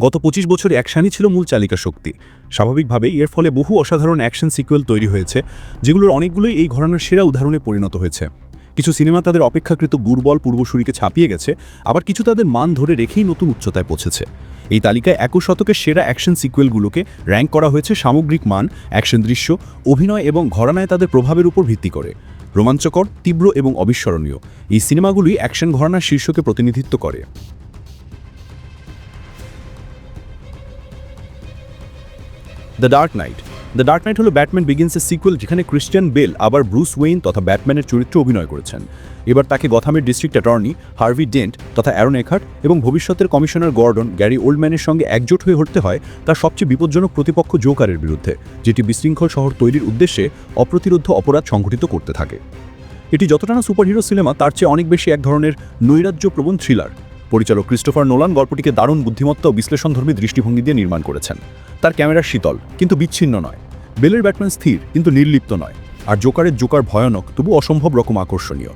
গত পঁচিশ বছর অ্যাকশনই ছিল মূল চালিকা শক্তি। স্বাভাবিকভাবেই এর ফলে বহু অসাধারণ অ্যাকশন সিকুয়েল তৈরি হয়েছে, যেগুলোর অনেকগুলোই এই ঘরানার সেরা উদাহরণে পরিণত হয়েছে। কিছু সিনেমা তাদের অপেক্ষাকৃত দুর্বল পূর্বসূরিকে ছাপিয়ে গেছে, আবার কিছু তাদের মান ধরে রেখেই নতুন উচ্চতায় পৌঁছেছে। এই তালিকায় একুশ শতকের সেরা অ্যাকশন সিকুয়েলগুলোকে র্যাঙ্ক করা হয়েছে সামগ্রিক মান, অ্যাকশন দৃশ্য, অভিনয় এবং ঘরানায় তাদের প্রভাবের উপর ভিত্তি করে। রোমাঞ্চকর, তীব্র এবং অবিস্মরণীয়। এই সিনেমাগুলি অ্যাকশন ঘরানার শীর্ষকে প্রতিনিধিত্ব করে। The dark knight the dark knight হলো ব্যাটম্যান বিগিন্সের সিকুয়েল যেখানে ক্রিশ্চিয়ান বেল আবার ব্রুস ওয়েইন তথা ব্যাটম্যানের চরিত্রে অভিনয় করেছেন। এবার তাকে গথামের ডিস্ট্রিক্ট অ্যাটর্নি হার্ভি ডেন্ট তথা অ্যারন এখার্ট এবং ভবিষ্যতের কমিশনার গর্ডন গ্যারি ওল্ডম্যানের সঙ্গে একজোট হয়ে হতে হয় তার সবচেয়ে বিপজ্জনক প্রতিপক্ষ জোকারের বিরুদ্ধে, যেটি বিশৃঙ্খল শহর তৈরির উদ্দেশ্যে অপ্রতিরোধ অপরাধ সংঘটিত করতে থাকে। এটি যতটা না সুপারহিরো সিনেমা তার চেয়ে অনেক বেশি এক ধরনের নৈরাজ্যপ্রবণ থ্রিলার পরিচালক ক্রিস্টোফার নোলান গল্পটিকে দারুণ বুদ্ধিমত্তা ও বিশ্লেষণধর্মী দৃষ্টিভঙ্গি দিয়ে নির্মাণ করেছেন। তার ক্যামেরা শীতল, কিন্তু বিচ্ছিন্ন নয়। বেলের ব্যাটম্যান স্থির, কিন্তু নির্লিপ্ত নয়। আর জোকারের জোকার ভয়ানক, তবু অসম্ভব রকম আকর্ষণীয়।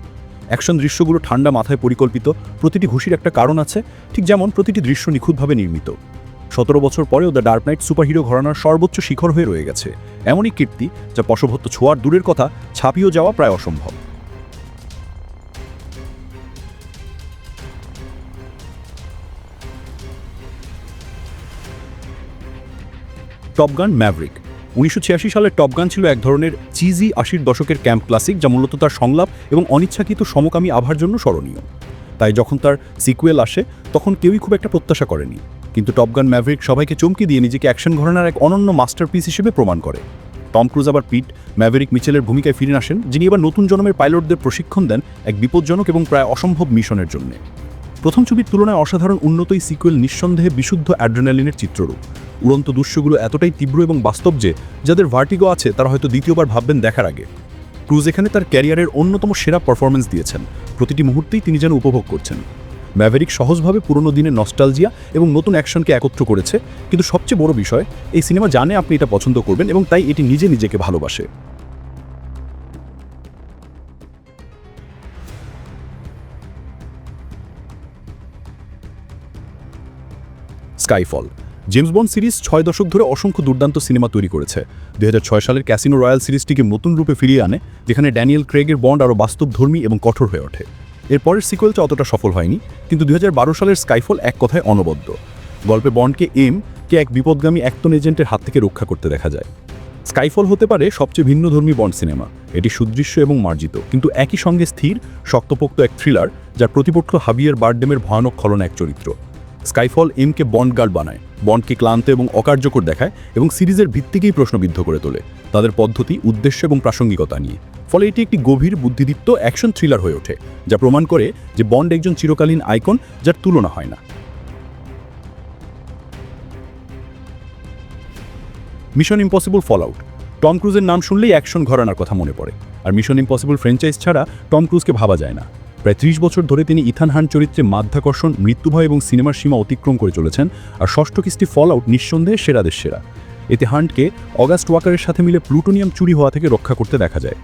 অ্যাকশন দৃশ্যগুলো ঠান্ডা মাথায় পরিকল্পিত, প্রতিটি ঘুষির একটা কারণ আছে, ঠিক যেমন প্রতিটি দৃশ্য নিখুঁতভাবে নির্মিত। সতেরো বছর পরেও দ্য ডার্ক নাইট সুপারহিরো ঘরানার সর্বোচ্চ শিখর হয়ে রয়ে গেছে। এমনই কীর্তি, যা পশভত্ত ছোঁয়ার দূরের কথা, ছাপিয়েও যাওয়া প্রায় অসম্ভব। টপগান ম্যাভরিক উনিশশো ছিয়াশি সালের টপগান ছিল এক ধরনের চিজি আশির দশকের ক্যাম্প ক্লাসিক যা মূলত তার সংলাপ এবং অনিচ্ছাকৃত সমকামী আভার জন্য স্মরণীয়। তাই যখন তার সিকুয়েল আসে, তখন কেউই খুব একটা প্রত্যাশা করেনি। কিন্তু টপগান ম্যাভরিক সবাইকে চমকে দিয়ে নিজেকে অ্যাকশন ঘরানার এক অনন্য মাস্টারপিস হিসেবে প্রমাণ করে। টম ক্রুজ আবার পিট ম্যাভেরিক মিচেলের ভূমিকায় ফিরে আসেন, যিনি এবার নতুন জন্মের পাইলটদের প্রশিক্ষণ দেন এক বিপজ্জনক এবং প্রায় অসম্ভব মিশনের জন্য। প্রথম ছবির তুলনায় অসাধারণ উন্নতই সিকুয়েল নিঃসন্দেহে বিশুদ্ধ অ্যাড্রেনালিনের চিত্ররূপ। উড়ন্ত দৃশ্যগুলো এতটাই তীব্র এবং বাস্তব যে, যাদের ভার্টিগো আছে, তারা হয়তো দ্বিতীয়বার ভাববেন দেখার আগে। ক্রুজ এখানে তার ক্যারিয়ারের অন্যতম সেরা পারফরমেন্স দিয়েছেন। প্রতিটি মুহূর্তেই তিনি যেন উপভোগ করছেন। ম্যাভেরিক সহজভাবে পুরনো দিনের নস্টালজিয়া এবং নতুন অ্যাকশনকে একত্র করেছে। কিন্তু সবচেয়ে বড় বিষয়, এই সিনেমা জানে আপনি এটা পছন্দ করবেন এবং তাই এটি নিজে নিজেকে ভালোবাসে। স্কাইফল। জেমস বন্ড সিরিজ ছয় দশক ধরে অসংখ্য দুর্দান্ত সিনেমা তৈরি করেছে। দু হাজার ছয় সালের ক্যাসিনো রয়্যাল সিরিজটিকে নতুন রূপে ফিরিয়ে আনে, যেখানে ড্যানিয়েল ক্রেগের বন্ড আরও বাস্তবধর্মী এবং কঠোর হয়ে ওঠে। এর পরের সিকুয়েলটা অতটা সফল হয়নি, কিন্তু দু হাজার বারো সালের স্কাইফল এক কথায় অনবদ্য। গল্পে বন্ডকে এম কে এক বিপদগামী একতন এজেন্টের হাত থেকে রক্ষা করতে দেখা যায়। স্কাইফল হতে পারে সবচেয়ে ভিন্নধর্মী বন্ড সিনেমা। এটি সুদৃশ্য এবং মার্জিত, কিন্তু একই সঙ্গে স্থির, শক্তপোক্ত এক থ্রিলার যার প্রতিপক্ষ হাবিয়ার বার্ডেমের ভয়ানক খলন এক চরিত্র। স্কাইফল এমকে বন্ড গার্ড বানায়। বন্ডকে ক্লান্ত এবং অকার্যকর দেখায় এবং সিরিজের ভিত্তিকেই প্রশ্নবিদ্ধ করে তোলে। তাদের পদ্ধতি, উদ্দেশ্য এবং প্রাসঙ্গিকতা নিয়ে। ফলে এটি একটি গভীর বুদ্ধিদীপ্ত অ্যাকশন থ্রিলার হয়ে ওঠে, যা প্রমাণ করে যে বন্ড একজন চিরকালীন আইকন যার তুলনা হয় না। Mission impossible fall out Tom ক্রুজের নাম শুনলেই অ্যাকশন ঘরানার কথা মনে পড়ে। আর মিশন ইম্পসিবল ফ্র্যাঞ্চাইজ ছাড়া টম ক্রুজকে ভাবা যায় না। প্রায় ত্রিশ বছর ধরে তিনি ইথান হান চরিত্রে মাধ্যাকর্ষণ, মৃত্যুভয় এবং সিনেমার সীমা অতিক্রম করে চলেছেন আর ষষ্ঠ কিস্তি ফল আউট নিঃসন্দেহে সেরাদের সেরা। এতে হান্টকে অগাস্ট ওয়াকারের সাথে মিলে প্লুটোনিয়াম চুরি হওয়া থেকে রক্ষা করতে দেখা যায়।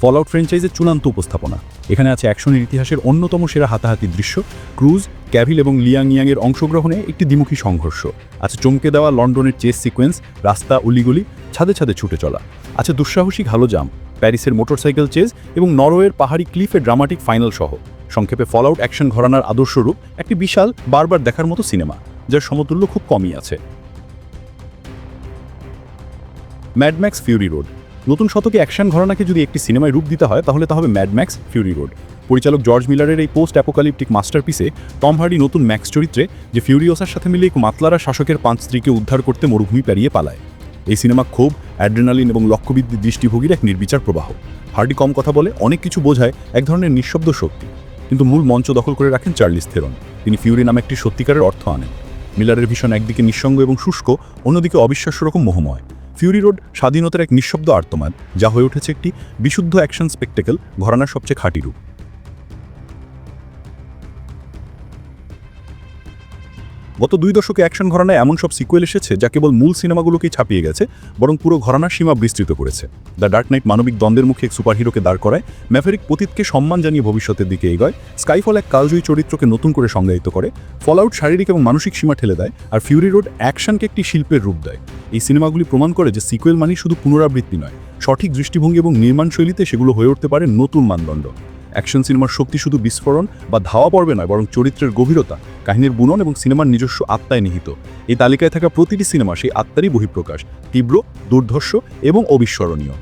ফল আউট ফ্র্যাঞ্চাইজের চূড়ান্ত উপস্থাপনা। এখানে আছে অ্যাকশনের ইতিহাসের অন্যতম সেরা হাতাহাতি দৃশ্য, ক্রুজ, ক্যাভিল এবং লিয়াং ইয়াংয়ের অংশগ্রহণে একটি দ্বিমুখী সংঘর্ষ। আছে চমকে দেওয়া লন্ডনের চেস সিকোয়েন্স, রাস্তা উলিগুলি, ছাদে ছাদে ছুটে চলা। আছে দুঃসাহসিক হালো জাম প্যারিসের মোটরসাইকেল চেজ এবং নরওয়ের পাহাড়ি ক্লিফে ড্রামাটিক ফাইনাল সহ। সংক্ষেপে ফল আউট অ্যাকশন ঘরানার আদর্শ রূপ একটি বিশাল বারবার দেখার মতো সিনেমা, যার সমতুল্য খুব কমই আছে। ম্যাডম্যাক্স ফিউরি রোড নতুন শতকে অ্যাকশন ঘরানাকে যদি একটি সিনেমায় রূপ দিতে হয়, তাহলে তা হবে ম্যাডম্যাক্স ফিউরি রোড পরিচালক জর্জ মিলারের এই পোস্ট অ্যাপোকালিপটিক মাস্টারপিসে টম হার্ডি নতুন ম্যাক্স চরিত্রে, যে ফিউরিওসার সাথে মিলে এক মাতলারা শাসকের পাঁচ স্ত্রীকে উদ্ধার করতে মরুভূমি পেরিয়ে পালায়। এই সিনেমা ক্ষোভ, অ্যাড্রেনালিন এবং লক্ষ্যবৃদ্ধি দৃষ্টিভঙ্গির এক নির্বিচার প্রবাহ। হার্ডি কম কথা বলে, অনেক কিছু বোঝায় এক ধরনের নিঃশব্দ শক্তি। কিন্তু মূল মঞ্চ দখল করে রাখেন চার্লিস থেরন। তিনি ফিউরি নামে একটি সত্যিকারের অর্থ আনেন। মিলারের ভীষণ একদিকে নিঃসঙ্গ এবং শুষ্ক, অন্যদিকে অবিশ্বাস্য রকম মোহময়। ফিউরি রোড স্বাধীনতার এক নিঃশব্দ আর্তমান যা হয়ে উঠেছে একটি বিশুদ্ধ অ্যাকশন স্পেকটেকল, ঘরানার সবচেয়ে খাঁটি রূপ। গত দুই দশকে অ্যাকশন ঘরানায় এমন সব সিকুয়েল এসেছে যা কেবল মূল সিনেমাগুলোকেই ছাপিয়ে গেছে, বরং পুরো ঘরানার সীমা বিস্তৃত করেছে। দ্য ডার্ক নাইট মানবিক দ্বন্দ্বের মুখে এক সুপারহিরোকে দাঁড় করায় ম্যাফেরিক পতীতকে সম্মান জানিয়ে ভবিষ্যতের দিকে এগোয়, স্কাইফল এক কালজয়ী চরিত্রকে নতুন করে সংজ্ঞায়িত করে ফলআউট শারীরিক এবং মানসিক সীমা ঠেলে দেয় আর ফিউরি রোড অ্যাকশনকে একটি শিল্পের রূপ দেয়। এই সিনেমাগুলি প্রমাণ করে যে সিকুয়েল মানেই শুধু পুনরাবৃত্তি নয়, সঠিক দৃষ্টিভঙ্গি এবং নির্মাণ শৈলীতে সেগুলো হয়ে উঠতে পারে নতুন মানদণ্ড। অ্যাকশন সিনেমার শক্তি শুধু বিস্ফোরণ বা ধাওয়া পর্বে নয়, বরং চরিত্রের গভীরতা, কাহিনীর বুনন এবং সিনেমার নিজস্ব আত্মায় নিহিত। এই তালিকায় থাকা প্রতিটি সিনেমা সেই আত্মারই বহিঃপ্রকাশ, তীব্র, দুর্ধর্ষ এবং অবিস্মরণীয়।